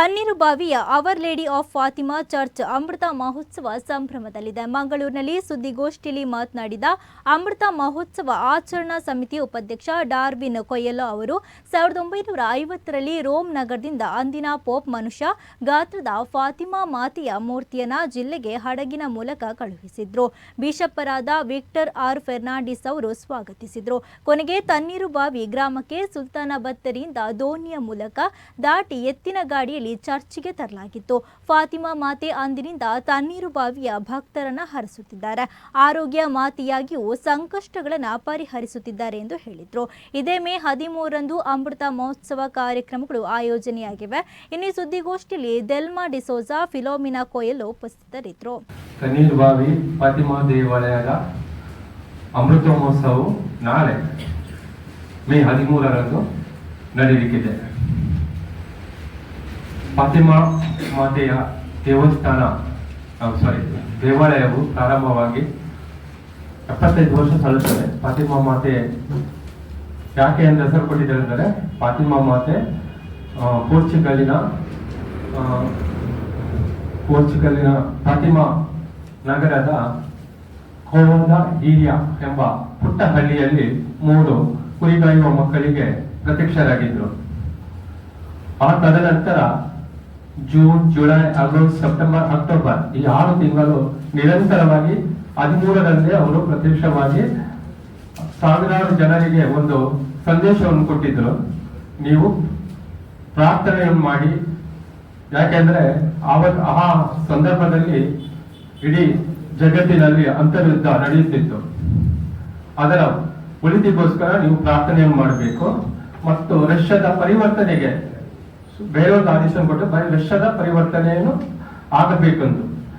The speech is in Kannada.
ತಣ್ಣೀರುಬಾವಿಯ our lady of Fatima church ಅಮೃತ ಮಹೋತ್ಸವ ಸಂಭ್ರಮದಲ್ಲಿದೆ. ಮಂಗಳೂರಿನಲ್ಲಿ ಸುದ್ದಿಗೋಷ್ಠಿಯಲ್ಲಿ ಮಾತನಾಡಿದ ಅಮೃತ ಮಹೋತ್ಸವ ಆಚರಣಾ ಸಮಿತಿ ಉಪಾಧ್ಯಕ್ಷ ಡಾರ್ವಿನ್ ಕೊಯ್ಯಲೋ ಅವರು, ಸಾವಿರದ ಒಂಬೈನೂರ ಐವತ್ತರಲ್ಲಿ ರೋಮ್ ನಗರದಿಂದ ಅಂದಿನ ಪೋಪ್ ಮನುಷ್ಯ ಗಾತ್ರದ ಫಾತಿಮಾ ಮಾತೆಯ ಮೂರ್ತಿಯನ್ನ ಜಿಲ್ಲೆಗೆ ಹಡಗಿನ ಮೂಲಕ ಕಳುಹಿಸಿದ್ರು. ಬಿಷಪ್ಪರಾದ ವಿಕ್ಟರ್ ಆರ್ ಫೆರ್ನಾಂಡಿಸ್ ಅವರು ಸ್ವಾಗತಿಸಿದ್ರು. ಕೊನೆಗೆ ತಣ್ಣೀರುಬಾವಿ ಗ್ರಾಮಕ್ಕೆ ಸುಲ್ತಾನ ಬತ್ತರಿಯಿಂದ ದೋಣಿಯ ಮೂಲಕ ದಾಟಿ ಎತ್ತಿನ ಗಾಡಿಯಲ್ಲಿ ಚರ್ಚ್ಗೆ ತರಲಾಗಿತ್ತು. ಫಾತಿಮಾ ಮಾತೆ ಅಂದಿನಿಂದ ತಣ್ಣೀರು ಬಾವಿಯ ಭಕ್ತರನ್ನ ಹರಿಸುತ್ತಿದ್ದಾರೆ. ಆರೋಗ್ಯ ಮಾತೆಯಾಗಿಯೂ ಸಂಕಷ್ಟಗಳನ್ನು ಪರಿಹರಿಸುತ್ತಿದ್ದಾರೆ ಎಂದು ಹೇಳಿದರು. ಇದೇ ಮೇ ಹದಿಮೂರರಂದು ಅಮೃತ ಮಹೋತ್ಸವ ಕಾರ್ಯಕ್ರಮಗಳು ಆಯೋಜನೆಯಾಗಿವೆ. ಇನ್ನು ಸುದ್ದಿಗೋಷ್ಠಿಯಲ್ಲಿ ಡೆಲ್ಮಾ ಡಿಸೋಜಾ ಫಿಲೋಮಿನಾ ಕೊಯಲು ಉಪಸ್ಥಿತರಿದ್ದರು ಕಣ್ಣೀರ್ಬಾವಿ ಫಾತಿಮಾ ದೇವಾಲಯದ ಅಮೃತ ಮಹೋತ್ಸವವು ನಾಳೆ ಮೇ ಹದಿಮೂರರಂದು ನಡೆಯಲಿಕ್ಕಿದೆ. ಫಾತಿಮಾ ಮಾತೆಯ ದೇವಸ್ಥಾನ ಸಾರಿ ದೇವಾಲಯವು ಪ್ರಾರಂಭವಾಗಿ ಎಪ್ಪತ್ತೈದು ವರ್ಷ ಸಲ್ಲುತ್ತದೆ. ಫಾತಿಮಾ ಮಾತೆ ಯಾಕೆ ಎಂದು ಹೆಸರು ಕೊಟ್ಟಿದ್ದಾರೆ ಅಂದರೆ ಫಾತಿಮಾ ಮಾತೆ ಪೋರ್ಚುಗಲ್ಲಿನ ಪೋರ್ಚುಗಲಿನ ಫಾತಿಮಾ ನಗರದ ಕೋಲದ ಈರಿಯಾ ಎಂಬ ಪುಟ್ಟ ಹಳ್ಳಿಯಲ್ಲಿ ಮೂರು ಕುರಿಗಾಯುವ ಮಕ್ಕಳಿಗೆ ಪ್ರತ್ಯಕ್ಷರಾಗಿದ್ದರು. ಆ ತದನಂತರ June, July, August, September, October ಈ ಆರು ತಿಂಗಳು ನಿರಂತರವಾಗಿ ಹದಿಮೂರರಲ್ಲಿ ಅವರು ಪ್ರತ್ಯಕ್ಷವಾಗಿ ಸಾವಿರಾರು ಜನರಿಗೆ ಒಂದು ಸಂದೇಶವನ್ನು ಕೊಟ್ಟಿದ್ರು ನೀವು ಪ್ರಾರ್ಥನೆಯನ್ನು ಮಾಡಿ. ಯಾಕೆಂದ್ರೆ ಆವತ್ ಆ ಸಂದರ್ಭದಲ್ಲಿ ಇಡೀ ಜಗತ್ತಿನಲ್ಲಿ ಅಂತರ್ಯುದ್ಧ ನಡೆಯುತ್ತಿತ್ತು. ಅದರ ಉಳಿತಿಗೋಸ್ಕರ ನೀವು ಪ್ರಾರ್ಥನೆಯನ್ನು ಮಾಡಬೇಕು. ಮತ್ತು ರಷ್ಯಾದ ಪರಿವರ್ತನೆಗೆ ಬೇರೊಂದು ಆದೇಶ ಕೊಟ್ಟು ಬರೀ ರಷ್ಯಾದ ಪರಿವರ್ತನೆಯನ್ನು ಆಗಬೇಕೆಂದು